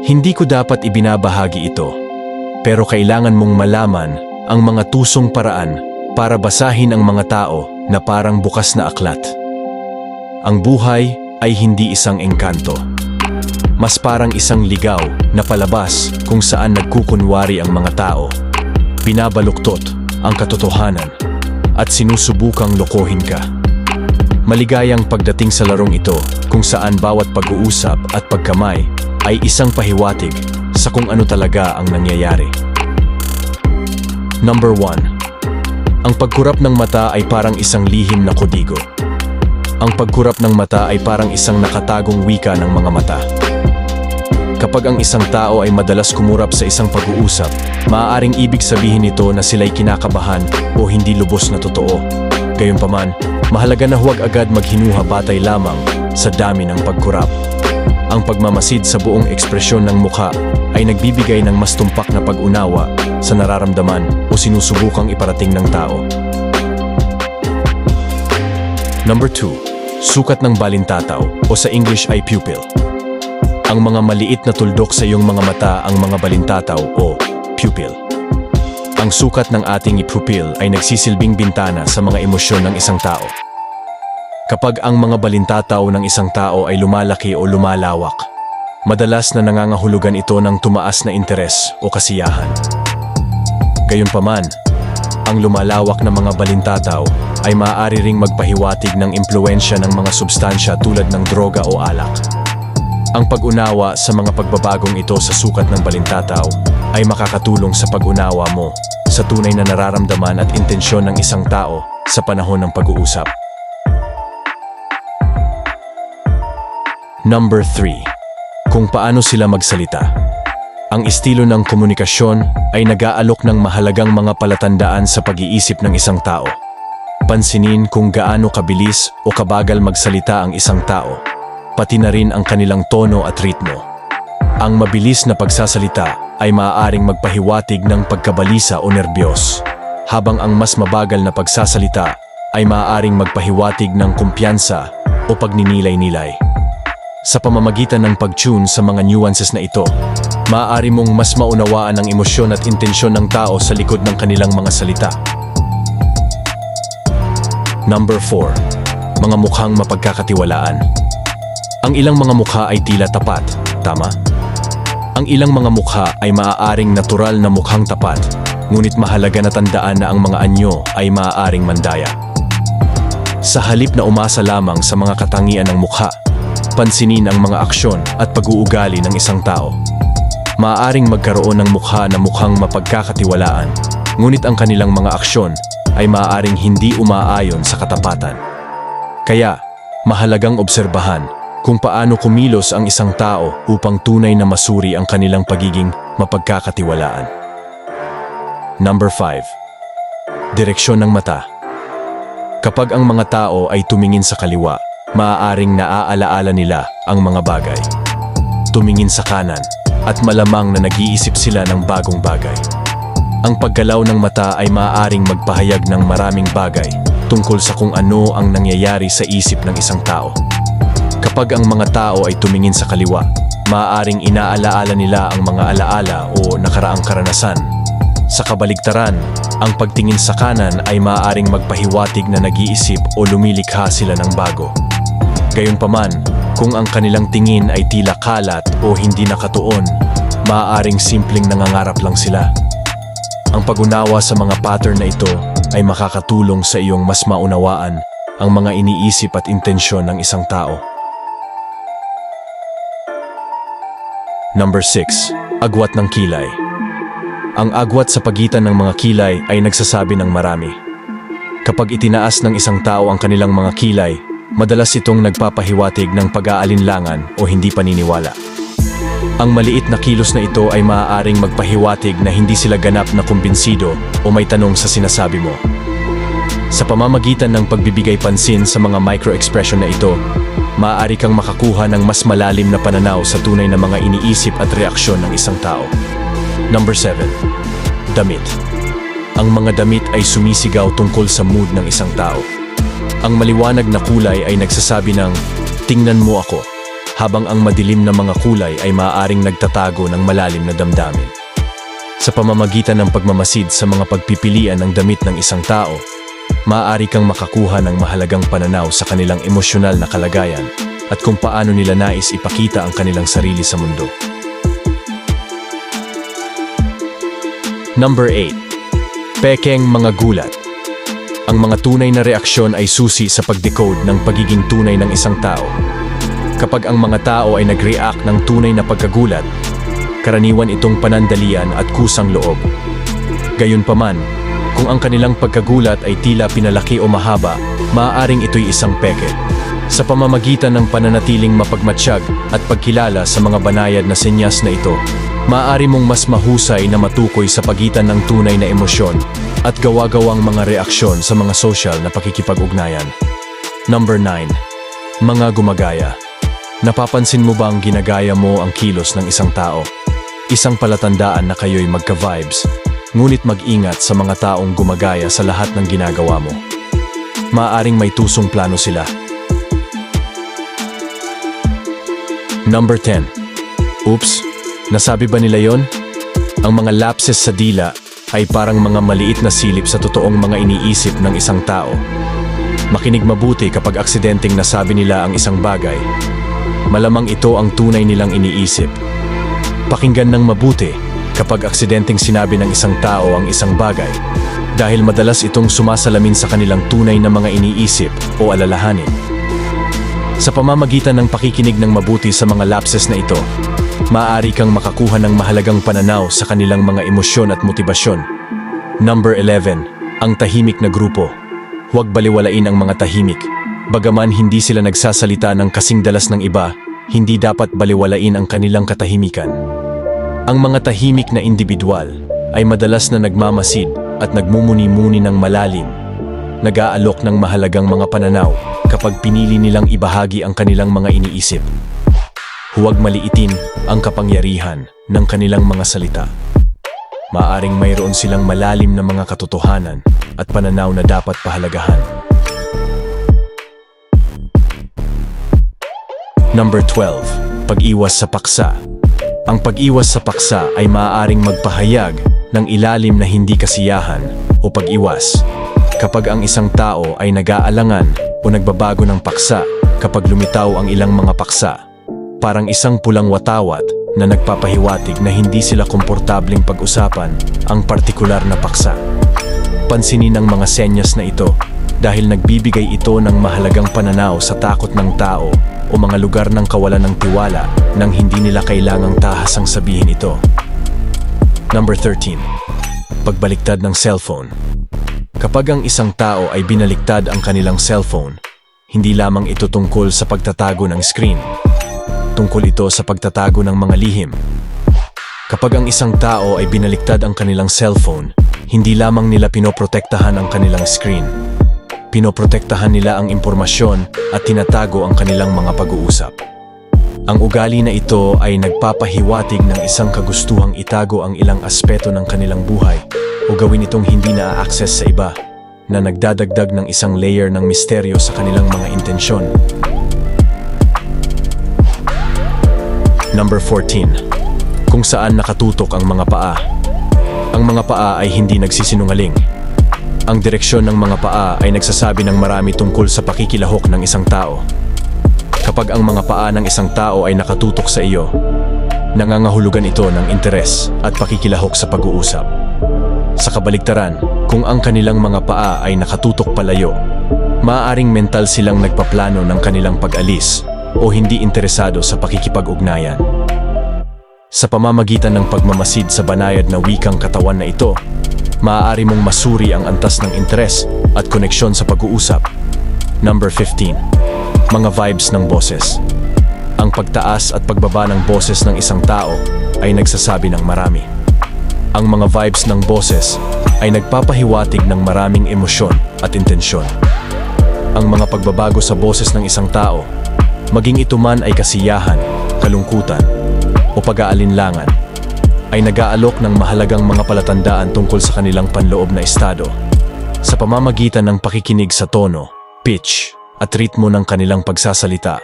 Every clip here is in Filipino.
Hindi ko dapat ibinabahagi ito, pero kailangan mong malaman ang mga tusong paraan para basahin ang mga tao na parang bukas na aklat. Ang buhay ay hindi isang engkanto. Mas parang isang ligaw na palabas kung saan nagkukunwari ang mga tao. Binabaluktot ang katotohanan at sinusubukang lokohin ka. Maligayang pagdating sa larong ito kung saan bawat pag-uusap at pagkamay ay isang pahiwatig sa kung ano talaga ang nangyayari. Number 1. Ang pagkurap ng mata ay parang isang lihim na kodigo. Ang pagkurap ng mata ay parang isang nakatagong wika ng mga mata. Kapag ang isang tao ay madalas kumurap sa isang pag-uusap, maaaring ibig sabihin nito na sila'y kinakabahan o hindi lubos na totoo. Gayunpaman, mahalaga na huwag agad maghinuha batay lamang sa dami ng pagkurap. Ang pagmamasid sa buong ekspresyon ng mukha ay nagbibigay ng mas tumpak na pag-unawa sa nararamdaman o sinusubukang iparating ng tao. Number 2. Sukat ng balintataw o sa English ay pupil. Ang mga maliit na tuldok sa iyong mga mata ang mga balintataw o pupil. Ang sukat ng ating pupil ay nagsisilbing bintana sa mga emosyon ng isang tao. Kapag ang mga balintataw ng isang tao ay lumalaki o lumalawak, madalas na nangangahulugan ito ng tumaas na interes o kasiyahan. Gayunpaman, ang lumalawak na mga balintataw ay maaari ring magpahiwatig ng impluensya ng mga substansya tulad ng droga o alak. Ang pag-unawa sa mga pagbabagong ito sa sukat ng balintataw ay makakatulong sa pag-unawa mo sa tunay na nararamdaman at intensyon ng isang tao sa panahon ng pag-uusap. Number 3. Kung paano sila magsalita. Ang estilo ng komunikasyon ay nag-aalok ng mahalagang mga palatandaan sa pag-iisip ng isang tao. Pansinin kung gaano kabilis o kabagal magsalita ang isang tao, pati na rin ang kanilang tono at ritmo. Ang mabilis na pagsasalita ay maaaring magpahiwatig ng pagkabalisa o nerbiyos, habang ang mas mabagal na pagsasalita ay maaaring magpahiwatig ng kumpiyansa o pagninilay-nilay. Sa pamamagitan ng pag-tune sa mga nuances na ito, maaari mong mas maunawaan ang emosyon at intensyon ng tao sa likod ng kanilang mga salita. Number 4. Mga mukhang mapagkakatiwalaan. Ang ilang mga mukha ay tila tapat, tama? Ang ilang mga mukha ay maaaring natural na mukhang tapat, ngunit mahalaga na tandaan na ang mga anyo ay maaaring mandaya. Sa halip na umasa lamang sa mga katangian ng mukha, pansinin ang mga aksyon at pag-uugali ng isang tao. Maaaring magkaroon ng mukha na mukhang mapagkakatiwalaan, ngunit ang kanilang mga aksyon ay maaaring hindi umaayon sa katapatan. Kaya, mahalagang obserbahan kung paano kumilos ang isang tao upang tunay na masuri ang kanilang pagiging mapagkakatiwalaan. Number 5. Direksyon ng mata. Kapag ang mga tao ay tumingin sa kaliwa, maaaring naaalaala nila ang mga bagay. Tumingin sa kanan at malamang na nag-iisip sila ng bagong bagay. Ang paggalaw ng mata ay maaaring magpahayag ng maraming bagay tungkol sa kung ano ang nangyayari sa isip ng isang tao. Kapag ang mga tao ay tumingin sa kaliwa, maaaring inaalaala nila ang mga alaala o nakaraang karanasan. Sa kabaligtaran, ang pagtingin sa kanan ay maaaring magpahiwatig na nag-iisip o lumilikha sila ng bago. Gayunpaman, kung ang kanilang tingin ay tila kalat o hindi nakatuon, maaaring simpleng nangangarap lang sila. Ang pag-unawa sa mga pattern na ito ay makakatulong sa iyong mas maunawaan ang mga iniisip at intensyon ng isang tao. Number 6. Agwat ng kilay. Ang agwat sa pagitan ng mga kilay ay nagsasabi ng marami. Kapag itinaas ng isang tao ang kanilang mga kilay, madalas itong nagpapahiwatig ng pag-aalinlangan o hindi paniniwala. Ang maliit na kilos na ito ay maaaring magpahiwatig na hindi sila ganap na kumbinsido o may tanong sa sinasabi mo. Sa pamamagitan ng pagbibigay pansin sa mga micro-expression na ito, maaari kang makakuha ng mas malalim na pananaw sa tunay na mga iniisip at reaksyon ng isang tao. Number 7. Damit. Ang mga damit ay sumisigaw tungkol sa mood ng isang tao. Ang maliwanag na kulay ay nagsasabi ng, tingnan mo ako, habang ang madilim na mga kulay ay maaaring nagtatago ng malalim na damdamin. Sa pamamagitan ng pagmamasid sa mga pagpipilian ng damit ng isang tao, maaari kang makakuha ng mahalagang pananaw sa kanilang emosyonal na kalagayan at kung paano nila nais ipakita ang kanilang sarili sa mundo. Number 8. Pekeng mga gulat. Ang mga tunay na reaksyon ay susi sa pag-decode ng pagiging tunay ng isang tao. Kapag ang mga tao ay nag-react ng tunay na pagkagulat, karaniwan itong panandalian at kusang loob. Gayunpaman, kung ang kanilang pagkagulat ay tila pinalaki o mahaba, maaaring ito'y isang peke. Sa pamamagitan ng pananatiling mapagmatsyag at pagkilala sa mga banayad na senyas na ito, maaari mong mas mahusay na matukoy sa pagitan ng tunay na emosyon at gawa-gawang mga reaksyon sa mga social na pakikipag-ugnayan. Number 9. Mga gumagaya. Napapansin mo bang ginagaya mo ang kilos ng isang tao? Isang palatandaan na kayo'y magka-vibes, ngunit mag-ingat sa mga taong gumagaya sa lahat ng ginagawa mo. Maaring may tusong plano sila. Number 10. Oops, nasabi ba nila yon? Ang mga lapses sa dila ay parang mga maliit na silip sa totoong mga iniisip ng isang tao. Makinig mabuti kapag aksidenteng nasabi nila ang isang bagay. Malamang ito ang tunay nilang iniisip. Pakinggan ng mabuti kapag aksidenteng sinabi ng isang tao ang isang bagay dahil madalas itong sumasalamin sa kanilang tunay na mga iniisip o alalahanin. Sa pamamagitan ng pakikinig ng mabuti sa mga lapses na ito, maaari kang makakuha ng mahalagang pananaw sa kanilang mga emosyon at motibasyon. Number 11. Ang tahimik na grupo. Huwag baliwalain ang mga tahimik. Bagaman hindi sila nagsasalita ng kasing dalas ng iba, hindi dapat baliwalain ang kanilang katahimikan. Ang mga tahimik na individual ay madalas na nagmamasid at nagmumuni-muni ng malalim. Nag-aalok ng mahalagang mga pananaw kapag pinili nilang ibahagi ang kanilang mga iniisip. Huwag maliitin ang kapangyarihan ng kanilang mga salita. Maaring mayroon silang malalim na mga katotohanan at pananaw na dapat pahalagahan. Number 12. Pag-iwas sa paksa. Ang pag-iwas sa paksa ay maaaring magpahayag ng ilalim na hindi kasiyahan o pag-iwas kapag ang isang tao ay nag-aalangan o nagbabago ng paksa kapag lumitaw ang ilang mga paksa. Parang isang pulang watawat na nagpapahiwatig na hindi sila komportableng pag-usapan ang partikular na paksa. Pansinin ang mga senyas na ito dahil nagbibigay ito ng mahalagang pananaw sa takot ng tao o mga lugar ng kawalan ng tiwala nang hindi nila kailangang tahasang sabihin ito. Number 13. Pagbaliktad ng cellphone. Kapag ang isang tao ay binaliktad ang kanilang cellphone, hindi lamang ito tungkol sa pagtatago ng screen. Tungkol ito sa pagtatago ng mga lihim. Kapag ang isang tao ay binaliktad ang kanilang cellphone, hindi lamang nila pinoprotektahan ang kanilang screen. Pinoprotektahan nila ang impormasyon at tinatago ang kanilang mga pag-uusap. Ang ugali na ito ay nagpapahiwatig ng isang kagustuhang itago ang ilang aspeto ng kanilang buhay o gawin itong hindi na-access sa iba na nagdadagdag ng isang layer ng misteryo sa kanilang mga intensyon. Number 14. Kung saan nakatutok ang mga paa. Ang mga paa ay hindi nagsisinungaling. Ang direksyon ng mga paa ay nagsasabi ng marami tungkol sa pakikilahok ng isang tao. Kapag ang mga paa ng isang tao ay nakatutok sa iyo, nangangahulugan ito ng interes at pakikilahok sa pag-uusap. Sa kabaligtaran, kung ang kanilang mga paa ay nakatutok palayo, maaaring mental silang nagpaplano ng kanilang pag-alis o hindi interesado sa pakikipag-ugnayan. Sa pamamagitan ng pagmamasid sa banayad na wikang katawan na ito, maaari mong masuri ang antas ng interes at koneksyon sa pag-uusap. Number 15. Mga vibes ng boses. Ang pagtaas at pagbaba ng boses ng isang tao ay nagsasabi ng marami. Ang mga vibes ng boses ay nagpapahiwatig ng maraming emosyon at intensyon. Ang mga pagbabago sa boses ng isang tao, maging ito man ay kasiyahan, kalungkutan, o pag-aalinlangan, ay nag-aalok ng mahalagang mga palatandaan tungkol sa kanilang panloob na estado sa pamamagitan ng pakikinig sa tono, pitch, at ritmo ng kanilang pagsasalita.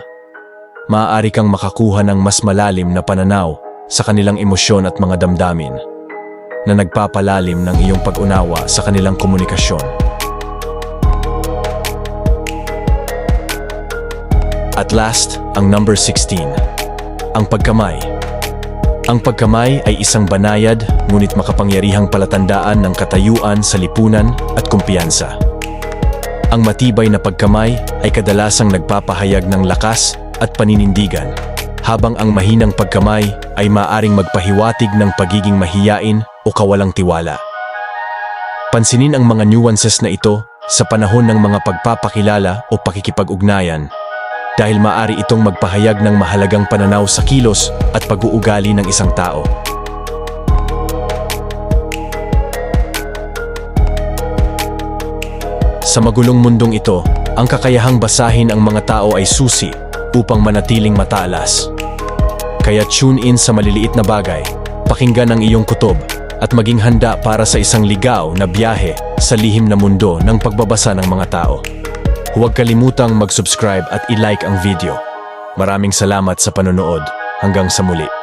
maaari kang makakuha ng mas malalim na pananaw sa kanilang emosyon at mga damdamin na nagpapalalim ng iyong pag-unawa sa kanilang komunikasyon. At last, ang number 16, ang pagkamay. Ang pagkamay ay isang banayad ngunit makapangyarihang palatandaan ng katayuan sa lipunan at kumpiyansa. Ang matibay na pagkamay ay kadalasang nagpapahayag ng lakas at paninindigan, habang ang mahinang pagkamay ay maaring magpahiwatig ng pagiging mahiyain o kawalang tiwala. Pansinin ang mga nuances na ito sa panahon ng mga pagpapakilala o pakikipag-ugnayan dahil maari itong magpahayag ng mahalagang pananaw sa kilos at pag-uugali ng isang tao. Sa magulong mundong ito, ang kakayahang basahin ang mga tao ay susi upang manatiling matalas. Kaya tune in sa maliliit na bagay, pakinggan ang iyong kutob at maging handa para sa isang ligaw na biyahe sa lihim na mundo ng pagbabasa ng mga tao. Huwag kalimutang mag-subscribe at i-like ang video. Maraming salamat sa panonood. Hanggang sa muli.